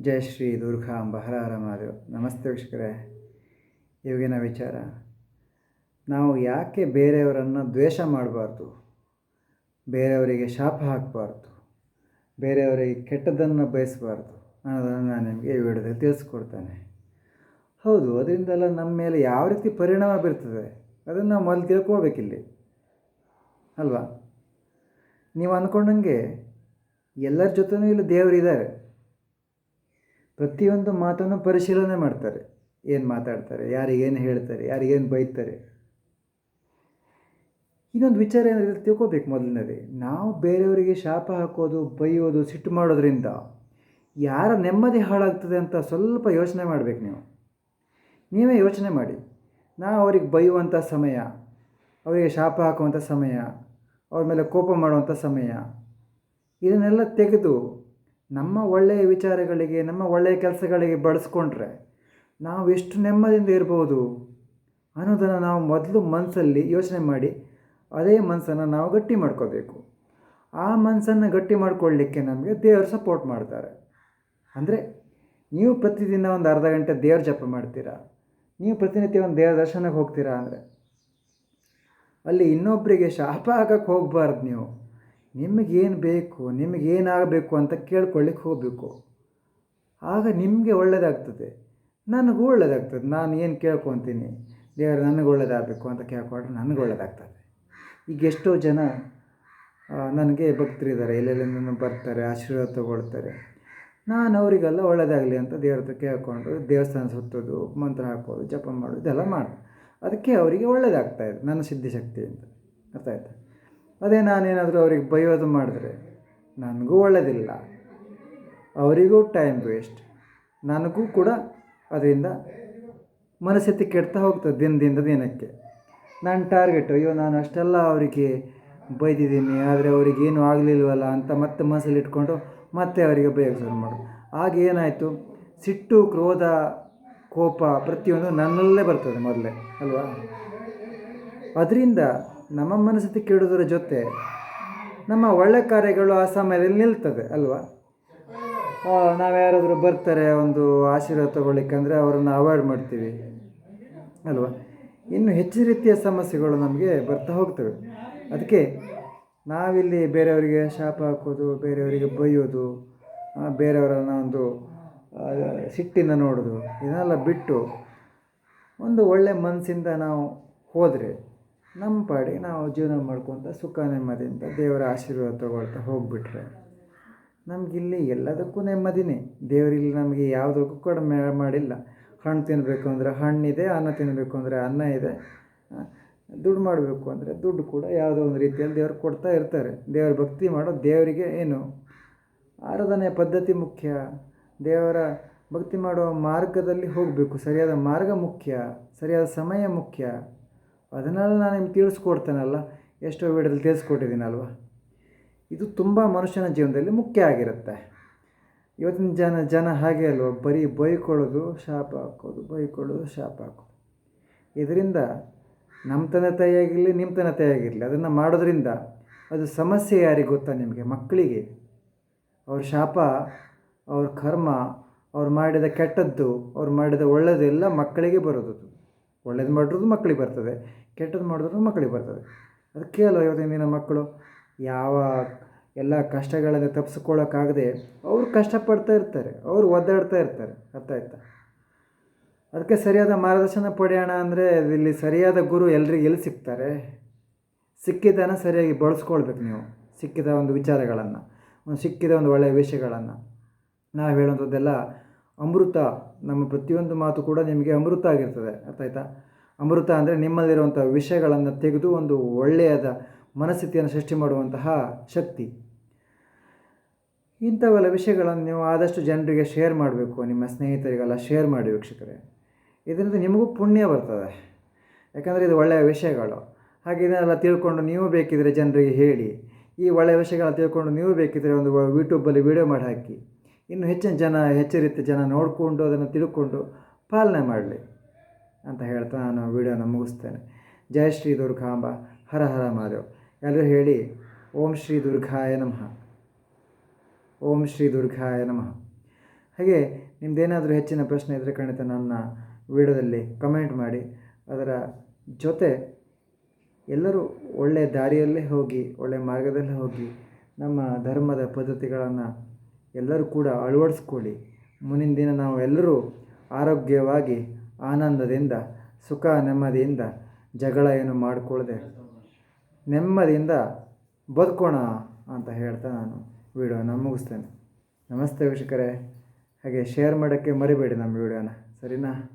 ಜಯ ಶ್ರೀ ದುರ್ಗಾಂಬ ಹರ ಮಹಾದೇವ. ನಮಸ್ತೆ ವೀಕ್ಷಕರೇ. ಇವಾಗಿನ ವಿಚಾರ. ನಾವು ಯಾಕೆ ಬೇರೆಯವರನ್ನು ದ್ವೇಷ ಮಾಡಬಾರ್ದು? ಬೇರೆಯವರಿಗೆ ಶಾಪ ಹಾಕಬಾರ್ದು? ಬೇರೆಯವರಿಗೆ ಕೆಟ್ಟದ್ದನ್ನು ಬಯಸಬಾರ್ದು ಅನ್ನೋದನ್ನು ನಾನು ನಿಮಗೆ ಈ ವಿಡಿಯೋದಲ್ಲಿ ತಿಳಿಸ್ಕೊಡ್ತೇನೆ. ಹೌದು, ಅದರಿಂದೆಲ್ಲ ನಮ್ಮ ಮೇಲೆ ಯಾವ ರೀತಿ ಪರಿಣಾಮ ಬೀರ್ತದೆ? ಅದನ್ನು ನಾವು ಮೊದಲು ತಿಳ್ಕೊಳ್ಬೇಕಿಲ್ಲಿ. ಅಲ್ವಾ? ನೀವು ಅಂದ್ಕೊಂಡಂಗೆ ಎಲ್ಲರ ಜೊತೆನೂ ಇಲ್ಲಿ ದೇವರಿದ್ದಾರೆ. ಪ್ರತಿಯೊಂದು ಮಾತನ್ನು ಪರಿಶೀಲನೆ ಮಾಡ್ತಾರೆ. ಏನು ಮಾತಾಡ್ತಾರೆ ಯಾರಿಗೇನು ಹೇಳ್ತಾರೆ ಯಾರಿಗೇನು ಬೈತಾರೆ. ಇನ್ನೊಂದು ವಿಚಾರ ಏನಾದರೂ ತಿಳ್ಕೋಬೇಕು ಮೊದಲನೇದೇ. ನಾವು ಬೇರೆಯವರಿಗೆ ಶಾಪ ಹಾಕೋದು, ಬೈಯೋದು, ಸಿಟ್ಟು ಮಾಡೋದ್ರಿಂದ ಯಾರ ನೆಮ್ಮದಿ ಹಾಳಾಗ್ತದೆ ಅಂತ ಸ್ವಲ್ಪ ಯೋಚನೆ ಮಾಡಬೇಕು ನೀವು. ನೀವೇ ಯೋಚನೆ ಮಾಡಿ. ನಾವು ಅವ್ರಿಗೆ ಬೈಯುವಂಥ ಸಮಯ, ಅವರಿಗೆ ಶಾಪ ಹಾಕುವಂಥ ಸಮಯ, ಅವ್ರ ಮೇಲೆ ಕೋಪ ಮಾಡುವಂಥ ಸಮಯ, ಇದನ್ನೆಲ್ಲ ತೆಗೆದು ನಮ್ಮ ಒಳ್ಳೆಯ ವಿಚಾರಗಳಿಗೆ, ನಮ್ಮ ಒಳ್ಳೆಯ ಕೆಲಸಗಳಿಗೆ ಬಳಸ್ಕೊಂಡ್ರೆ ನಾವು ಎಷ್ಟು ನೆಮ್ಮದಿಯಿಂದ ಇರ್ಬೋದು ಅನ್ನೋದನ್ನು ನಾವು ಮೊದಲು ಮನಸ್ಸಲ್ಲಿ ಯೋಚನೆ ಮಾಡಿ ಅದೇ ಮನಸ್ಸನ್ನು ನಾವು ಗಟ್ಟಿ ಮಾಡ್ಕೋಬೇಕು. ಆ ಮನಸ್ಸನ್ನು ಗಟ್ಟಿ ಮಾಡ್ಕೊಳ್ಳಿಕ್ಕೆ ನಮಗೆ ದೇವರು ಸಪೋರ್ಟ್ ಮಾಡ್ತಾರೆ. ಅಂದರೆ ನೀವು ಪ್ರತಿದಿನ ಒಂದು ಅರ್ಧ ಗಂಟೆ ದೇವ್ರ ಜಪ ಮಾಡ್ತೀರಾ? ನೀವು ಪ್ರತಿನಿತ್ಯ ಒಂದು ದೇವ್ರ ದರ್ಶನಕ್ಕೆ ಹೋಗ್ತೀರಾ ಅಂದರೆ ಅಲ್ಲಿ ಇನ್ನೊಬ್ಬರಿಗೆ ಶಾಪ ಹಾಕಕ್ಕೆ ಹೋಗಬಾರ್ದು ನೀವು. ನಿಮಗೇನು ಬೇಕು, ನಿಮಗೇನಾಗಬೇಕು ಅಂತ ಕೇಳ್ಕೊಳ್ಳಿಕ್ಕೆ ಹೋಗಬೇಕು. ಆಗ ನಿಮಗೆ ಒಳ್ಳೆಯದಾಗ್ತದೆ ನನಗೂ ಒಳ್ಳೆಯದಾಗ್ತದೆ ನಾನು ಏನು ಕೇಳ್ಕೊತೀನಿ? ದೇವರು, ನನಗೆ ಒಳ್ಳೆಯದಾಗಬೇಕು ಅಂತ ಕೇಳ್ಕೊಂಡ್ರೆ ನನಗೆ ಒಳ್ಳೆಯದಾಗ್ತದೆ ಈಗ ಎಷ್ಟೋ ಜನ ನನಗೆ ಭಕ್ತರಿದ್ದಾರೆ. ಎಲ್ಲೆಲ್ಲಿಂದ ಬರ್ತಾರೆ, ಆಶೀರ್ವಾದ ತಗೊಳ್ತಾರೆ. ನಾನು ಅವರಿಗೆಲ್ಲ ಒಳ್ಳೆಯದಾಗಲಿ ಅಂತ ದೇವ್ರ ಹತ್ರ ಕೇಳ್ಕೊಂಡು ದೇವಸ್ಥಾನ ಸುತ್ತೋದು, ಮಂತ್ರ ಹಾಕೋದು, ಜಪ ಮಾಡೋದು, ಇದೆಲ್ಲ ಮಾಡ್ತಾರೆ ಅದಕ್ಕೆ ಅವರಿಗೆ ಒಳ್ಳೆಯದಾಗ್ತಾಯಿದೆ ನನ್ನ ಸಿದ್ಧಿಶಕ್ತಿ ಅಂತ. ಅರ್ಥ ಆಯ್ತಾ? ಅದೇ ನಾನೇನಾದರೂ ಅವ್ರಿಗೆ ಬೈಯೋದು ಮಾಡಿದ್ರೆ ನನಗೂ ಒಳ್ಳೆಯದಿಲ್ಲ ಅವರಿಗೂ ಟೈಮ್ ವೇಸ್ಟ್ ನನಗೂ ಕೂಡ ಅದರಿಂದ ಮನಸ್ಥಿತಿ ಕೆಡ್ತಾ ಹೋಗ್ತದೆ ದಿನದಿಂದ ದಿನಕ್ಕೆ. ನನ್ನ ಟಾರ್ಗೆಟ್ ಅಯ್ಯೋ ನಾನು ಅಷ್ಟೆಲ್ಲ ಅವರಿಗೆ ಬೈದಿದ್ದೀನಿ, ಆದರೆ ಅವರಿಗೇನು ಆಗಲಿಲ್ವಲ್ಲ ಅಂತ ಮತ್ತೆ ಮನಸ್ಸಲ್ಲಿ ಇಟ್ಕೊಂಡು ಮತ್ತೆ ಅವರಿಗೆ ಬೈಯೋಕ್ಕೆ ಶುರು ಮಾಡು. ಆಗ ಏನಾಯಿತು? ಸಿಟ್ಟು, ಕ್ರೋಧ, ಕೋಪ ಪ್ರತಿಯೊಂದು ನನ್ನಲ್ಲೇ ಬರ್ತದೆ ಮೊದಲೇ, ಅಲ್ವಾ? ಅದರಿಂದ ನಮ್ಮ ಮನಸ್ಥಿತಿ ಕೆಡುವುದರ ಜೊತೆ ನಮ್ಮ ಒಳ್ಳೆ ಕಾರ್ಯಗಳು ಆ ಸಮಯದಲ್ಲಿ ನಿಲ್ತದೆ, ಅಲ್ವಾ? ನಾವು ಯಾರಾದರೂ ಬರ್ತಾರೆ, ಒಂದು ಆಶೀರ್ವಾದ ತೊಗೊಳ್ಳಿಕ್ಕೆ ಅಂದರೆ ಅವರನ್ನು ಅವಾಯ್ಡ್ ಮಾಡ್ತೀವಿ, ಅಲ್ವಾ? ಇನ್ನು ಹೆಚ್ಚು ರೀತಿಯ ಸಮಸ್ಯೆಗಳು ನಮಗೆ ಬರ್ತಾ ಹೋಗ್ತವೆ. ಅದಕ್ಕೆ ನಾವಿಲ್ಲಿ ಬೇರೆಯವರಿಗೆ ಶಾಪ ಹಾಕೋದು, ಬೇರೆಯವರಿಗೆ ಬೈಯೋದು ಬೇರೆಯವರನ್ನು ಒಂದು ಸಿಟ್ಟಿನ ನೋಡೋದು, ಇದನ್ನೆಲ್ಲ ಬಿಟ್ಟು ಒಂದು ಒಳ್ಳೆ ಮನಸ್ಸಿಂದ ನಾವು ಹೋದರೆ ನಮ್ಮ ಪಾಡಿ ನಾವು ಜೀವನ ಮಾಡ್ಕೊತ ಸುಖ ನೆಮ್ಮದಿಯಿಂದ ದೇವರ ಆಶೀರ್ವಾದ ತೊಗೊಳ್ತಾ ಹೋಗಿಬಿಟ್ರೆ ನಮಗಿಲ್ಲಿ ಎಲ್ಲದಕ್ಕೂ ನೆಮ್ಮದಿನೇ. ದೇವರಿಲ್ಲಿ ನಮಗೆ ಯಾವುದಕ್ಕೂ ಕಡಿಮೆ ಮಾಡಿಲ್ಲ. ಹಣ್ಣು ತಿನ್ನಬೇಕು ಅಂದರೆ ಹಣ್ಣಿದೆ, ಅನ್ನ ತಿನ್ನಬೇಕು ಅಂದರೆ ಅನ್ನ ಇದೆ. ದುಡ್ಡು ಮಾಡಬೇಕು ಅಂದರೆ ದುಡ್ಡು ಕೂಡ ಯಾವುದೋ ಒಂದು ರೀತಿಯಲ್ಲಿ ದೇವ್ರು ಕೊಡ್ತಾ ಇರ್ತಾರೆ. ದೇವರ ಭಕ್ತಿ ಮಾಡೋ ದೇವರಿಗೆ ಏನು? ಆರಾಧನೆ ಪದ್ಧತಿ ಮುಖ್ಯ. ದೇವರ ಭಕ್ತಿ ಮಾಡುವ ಮಾರ್ಗದಲ್ಲಿ ಹೋಗಬೇಕು. ಸರಿಯಾದ ಮಾರ್ಗ ಮುಖ್ಯ. ಸರಿಯಾದ ಸಮಯ ಮುಖ್ಯ. ಅದನ್ನೆಲ್ಲ ನಾನು ನಿಮ್ಗೆ ತಿಳಿಸ್ಕೊಡ್ತೇನಲ್ಲ, ಎಷ್ಟೋ ವಿಡಿಯೋದಲ್ಲಿ ತಿಳಿಸ್ಕೊಟ್ಟಿದ್ದೀನಲ್ವ? ಇದು ತುಂಬ ಮನುಷ್ಯನ ಜೀವನದಲ್ಲಿ ಮುಖ್ಯ ಆಗಿರುತ್ತೆ. ಇವತ್ತಿನ ಜನ ಜನ ಹಾಗೆ ಅಲ್ವ, ಬರೀ ಬೈಕೊಳ್ಳೋದು ಶಾಪ ಹಾಕೋದು, ಬೈಕೊಳ್ಳೋದು ಶಾಪ ಹಾಕೋದು. ಇದರಿಂದ ನಮ್ಮ ತಂದೆ ತಾಯಿಯಾಗಿರಲಿ ನಿಮ್ಮ ತಂದೆ ತಾಯಿಯಾಗಿರಲಿ ಅದನ್ನು ಮಾಡೋದ್ರಿಂದ ಅದು ಸಮಸ್ಯೆ ಯಾರಿಗೆ ಗೊತ್ತಾ ನಿಮಗೆ? ಮಕ್ಕಳಿಗೆ. ಅವ್ರ ಶಾಪ, ಅವ್ರ ಕರ್ಮ, ಅವ್ರು ಮಾಡಿದ ಕೆಟ್ಟದ್ದು, ಅವ್ರು ಮಾಡಿದ ಒಳ್ಳೆಯದು ಎಲ್ಲ ಮಕ್ಕಳಿಗೆ ಬರೋದು ಒಳ್ಳೇದು ಮಾಡಿರೋದು ಮಕ್ಕಳಿಗೆ ಬರ್ತದೆ, ಕೆಟ್ಟದ್ದು ಮಾಡಿದ್ರು ಮಕ್ಕಳಿಗೆ ಬರ್ತದೆ. ಅದಕ್ಕೆ ಅಲ್ವ ಇವತ್ತಿನ ದಿನ ಮಕ್ಕಳು, ಯಾವ ಎಲ್ಲ ಕಷ್ಟಗಳನ್ನು ತಪ್ಪಿಸ್ಕೊಳ್ಳೋಕ್ಕಾಗದೆ ಅವರು ಕಷ್ಟಪಡ್ತಾ ಇರ್ತಾರೆ, ಅವರು ಒದ್ದಾಡ್ತಾ ಇರ್ತಾರೆ, ಅರ್ಥ ಆಯ್ತಾ? ಅದಕ್ಕೆ ಸರಿಯಾದ ಮಾರ್ಗದರ್ಶನ ಪಡೆಯೋಣ ಅಂದರೆ ಇಲ್ಲಿ ಸರಿಯಾದ ಗುರು ಎಲ್ರಿಗೆ ಎಲ್ಲಿ ಸಿಗ್ತಾರೆ? ಸಿಕ್ಕಿದ್ದನ್ನು ಸರಿಯಾಗಿ ಬಳಸ್ಕೊಳ್ಬೇಕು ನೀವು, ಸಿಕ್ಕಿದ ಒಂದು ವಿಚಾರಗಳನ್ನು ಒಂದು ಸಿಕ್ಕಿದ ಒಂದು ಒಳ್ಳೆಯ ವಿಷಯಗಳನ್ನು. ನಾವು ಹೇಳುವಂಥದ್ದೆಲ್ಲ ಅಮೃತ, ನಮ್ಮ ಪ್ರತಿಯೊಂದು ಮಾತು ಕೂಡ ನಿಮಗೆ ಅಮೃತ ಆಗಿರ್ತದೆ. ಅರ್ಥ ಆಯ್ತಾ? ಅಮೃತ ಅಂದರೆ ನಿಮ್ಮಲ್ಲಿರುವಂಥ ವಿಷಯಗಳನ್ನು ತೆಗೆದು ಒಂದು ಒಳ್ಳೆಯದ ಮನಸ್ಥಿತಿಯನ್ನು ಸೃಷ್ಟಿ ಮಾಡುವಂತಹ ಶಕ್ತಿ. ಇಂಥವೆಲ್ಲ ವಿಷಯಗಳನ್ನು ನೀವು ಆದಷ್ಟು ಜನರಿಗೆ ಶೇರ್ ಮಾಡಬೇಕು, ನಿಮ್ಮ ಸ್ನೇಹಿತರಿಗೆಲ್ಲ ಶೇರ್ ಮಾಡಿ ವೀಕ್ಷಕರೇ. ಇದರಿಂದ ನಿಮಗೂ ಪುಣ್ಯ ಬರ್ತದೆ. ಯಾಕಂದರೆ ಇದು ಒಳ್ಳೆಯ ವಿಷಯಗಳು. ಹಾಗೆ ಇದನ್ನೆಲ್ಲ ತಿಳ್ಕೊಂಡು ನೀವು ಬೇಕಿದ್ರೆ ಜನರಿಗೆ ಹೇಳಿ. ಈ ಒಳ್ಳೆಯ ವಿಷಯಗಳನ್ನ ತಿಳ್ಕೊಂಡು ನೀವು ಬೇಕಿದ್ದರೆ ಒಂದು ಯೂಟ್ಯೂಬಲ್ಲಿ ವೀಡಿಯೋ ಮಾಡಿ ಹಾಕಿ. ಇನ್ನು ಹೆಚ್ಚಿನ ಜನ ಹೆಚ್ಚು ಜನ ನೋಡಿಕೊಂಡು ಅದನ್ನು ತಿಳ್ಕೊಂಡು ಪಾಲನೆ ಮಾಡಲಿ ಅಂತ ಹೇಳ್ತಾ ನಾನು ವೀಡಿಯೋನ ಮುಗಿಸ್ತೇನೆ. ಜಯ ಶ್ರೀ ದುರ್ಗಾಂಬ ಹರ ಹರ ಮಾದೇವ್ ಎಲ್ಲರೂ ಹೇಳಿ, ಓಂ ಶ್ರೀ ದುರ್ಗಾಯ ನಮಃ. ಓಂ ಶ್ರೀ ದುರ್ಗಾಯ ನಮಃ. ಹಾಗೆ ನಿಮ್ಮದೇನಾದರೂ ಹೆಚ್ಚಿನ ಪ್ರಶ್ನೆ ಇದ್ದರೆ ಖಂಡಿತ ನನ್ನ ವಿಡಿಯೋದಲ್ಲಿ ಕಮೆಂಟ್ ಮಾಡಿ. ಅದರ ಜೊತೆ ಎಲ್ಲರೂ ಒಳ್ಳೆಯ ದಾರಿಯಲ್ಲೇ ಹೋಗಿ ಒಳ್ಳೆಯ ಮಾರ್ಗದಲ್ಲೇ ಹೋಗಿ ನಮ್ಮ ಧರ್ಮದ ಪದ್ಧತಿಗಳನ್ನು ಎಲ್ಲರೂ ಕೂಡ ಅಳವಡಿಸ್ಕೊಳ್ಳಿ. ಮುಂದಿನ ದಿನ ನಾವು ಎಲ್ಲರೂ ಆರೋಗ್ಯವಾಗಿ, ಆನಂದದಿಂದ, ಸುಖ, ನೆಮ್ಮದಿಯಿಂದ ಜಗಳ ಏನು ಮಾಡಿಕೊಳ್ಳದೆ ನೆಮ್ಮದಿಯಿಂದ ಬದುಕೋಣ ಅಂತ ಹೇಳ್ತಾ ನಾನು ವಿಡಿಯೋನ ಮುಗಿಸ್ತೇನೆ. ನಮಸ್ತೆ ವೀಕ್ಷಕರೇ. ಹಾಗೆ ಶೇರ್ ಮಾಡೋಕ್ಕೆ ಮರಿಬೇಡಿ ನಮ್ಮ ವಿಡಿಯೋನ. ಸರಿನಾ?